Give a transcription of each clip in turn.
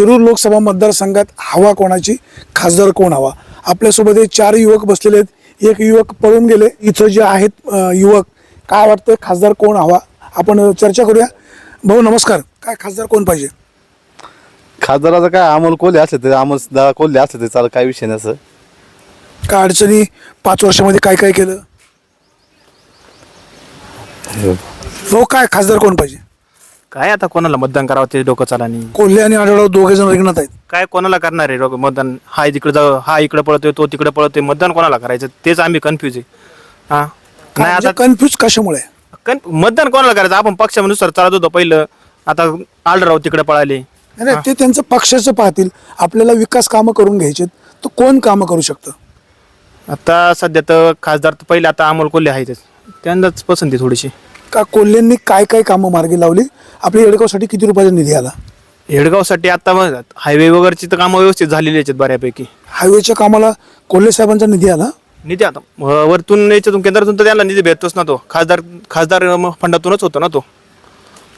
शिरूर लोकसभा मतदारसंघात हवा कोणाची? खासदार कोण हवा? आपल्यासोबत हे चार युवक बसलेले आहेत. एक युवक पळून गेले. इथं जे आहेत युवक काय वाटतं खासदार कोण हवा? आपण चर्चा करूया. भाऊ नमस्कार. काय खासदार कोण पाहिजे? खासदाराचं काय? अमोल कोल्हे असले तर अमोल दादा कोल्हे असले तर चाल काय विषय नाही असं. काय अडचणी? पाच वर्षामध्ये काय काय केलं? भाऊ काय खासदार कोण पाहिजे? काय आता कोणाला मतदान करावं ते डोकं चाला नाही? कोल्हे आणि आढळराव दोघे जण रिंगणात आहेत. काय कोणाला करणार आहे मतदान? हा तिकडे जाऊ हा इकडे पळतोय तो तिकडे पळतोय मतदान कोणाला करायचं? तेच आम्ही कन्फ्युज आहे. हा? नाही आता कन्फ्युज कशामुळे? कन- मतदान कोणाला करायचं? आपण पक्षानुसार चालत होतो पहिलं. आता आढळराव तिकडे पळाले. नाही, नाही ते त्यांचं पक्षाचं पाहतील. आपल्याला विकास कामं करून घ्यायचे तर कोण कामं करू शकतं? आता सध्या तर खासदार तर पहिले आता अमोल कोल्हे आहेतच. त्यांनाच पसंती थोडीशी. का कोल्हेंनी काय काय कामं मार्गी लावली? आपल्या येडगावसाठी किती रुपयाचा निधी आला? हेडगावसाठी आता मग हायवे वगैरेची तर कामं व्यवस्थित झालेली आहेत बऱ्यापैकी. हायवेच्या कामाला कोल्हे साहेबांचा निधी आला? निधी आता अं, वरतून याच्यातून केंद्रातून तर त्याला निधी भेटतोच ना तो. खासदार खासदार फंडातूनच होतो ना तो.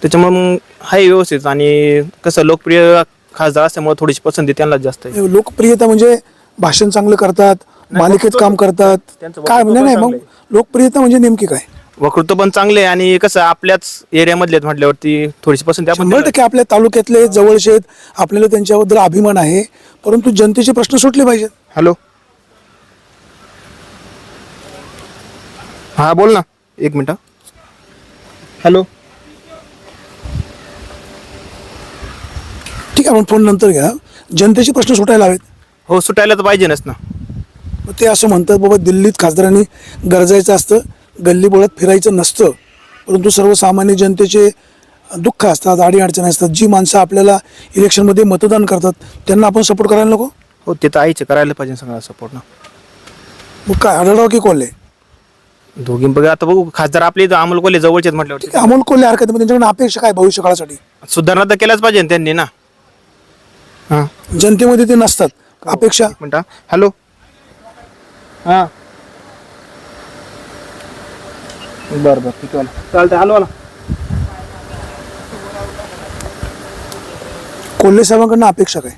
त्याच्यामुळे मग आहे व्यवस्थित आणि कसं लोकप्रिय खासदार असल्यामुळे थोडीशी पसंती त्यांनाच जास्त आहे. लोकप्रियता म्हणजे भाषण चांगलं करतात मालिकेत काम करतात. त्यांचं काय म्हणजे नाही मग लोकप्रियता म्हणजे नेमकी काय? वक्तृत्व पण चांगले आहे आणि कसं आपल्याच एरियामधले आहेत म्हटल्यावरती थोडीशी पसंती आपण शंभर टक्के आपल्या तालुक्यातले जवळचे आहेत आपल्याला त्यांच्याबद्दल अभिमान आहे परंतु जनतेचे प्रश्न सुटले पाहिजेत. हॅलो. हा बोल ना. एक मिनिट. हॅलो. ठीक आहे आपण फोन नंतर घ्या. जनतेचे प्रश्न सुटायला हवेत. हो सुटायला तर पाहिजेच ना. मग ते असं म्हणतात बाबा दिल्लीत खासदारांनी गरजायचं असतं. गल्लीबोळात फिरायचं नसतं परंतु सर्वसामान्य जनतेचे दुःख असतात अडीअडचणी असतात. जी माणसं आपल्याला इलेक्शनमध्ये मतदान करतात त्यांना आपण सपोर्ट करायला नको? हो ते तर आईचे करायला पाहिजे सगळा सपोर्ट ना. मग काय आढळराव की कोल्हे? दोघी बघा आता बघू खासदार आपले इथं अमोल कोल्हे जवळचे आहेत म्हटल्यावरती ठीक आहे, अमोल कोल्हे हरकत नाही, पण त्यांच्याकडून अपेक्षा काय भविष्य काळासाठी सुधारणा तर केल्याच पाहिजे ना त्यांनी ना. हां. जनतेमध्ये ते नसतात. अपेक्षा? एक मिनिट हॅलो हां. बरं बरं ठीक आहे. चालतंय हॅलो आला. कोल्हे साहेबांकडनं अपेक्षा काय?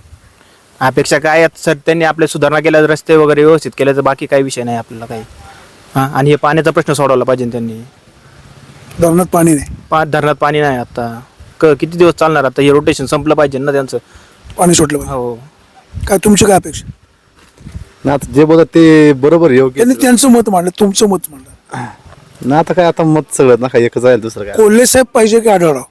अपेक्षा काय आहेत सर? त्यांनी आपले सुधारणा केल्या रस्ते वगैरे व्यवस्थित केले तर बाकी काही विषय नाही आपल्याला काही. हां आणि हे पाण्याचा प्रश्न सोडवला पाहिजे त्यांनी. धरणात पाणी नाही. पा धरणात पाणी नाही आता. क किती दिवस चालणार आता? हे रोटेशन संपलं पाहिजे ना त्यांचं. पाणी सुटलं पाहिजे. हो. काय तुमची काय अपेक्षा? ना आता जे बोलत ते बरोबर योग्य त्यांनी त्यांचं मत मांडलं तुमचं मत मांडलं. ना आता काय आता मत सगळं ना काय एकच आहे दुसरं काय? कोल्हे साहेब पाहिजे की आढळराव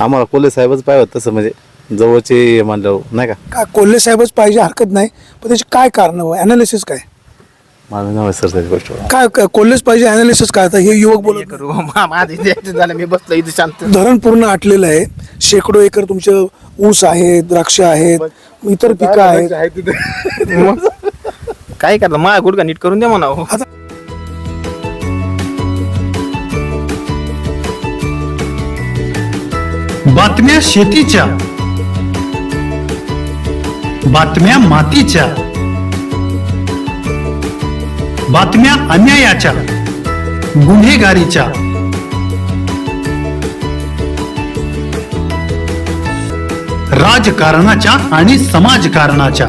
आम्हाला कोल्हे साहेबच पाहिजे तसं म्हणजे जवळचे म्हणलं नाही का? काय कोल्हे साहेबच पाहिजे हरकत नाही पण त्याची काय कारण अनालिसिस काय? माझं नाव आहे सर त्याची गोष्ट काय काय कोल्हेच पाहिजे अनालिसिस काय? आता हे युवक बोलत करू माझं झालं मी बसलो इथे शांत. धरण पूर्ण आटलेलं आहे. शेकडो एकर तुमचे ऊस आहेत द्राक्ष आहेत इतर पिकं आहेत. काय करता? माझा गुडघा नीट करून दे म्हणा हो. बातम्या शेतीच्या. बातम्या मातीच्या. बातम्या अन्यायाच्या. गुन्हेगारीच्या. राजकारणाच्या आणि समाजकारणाच्या.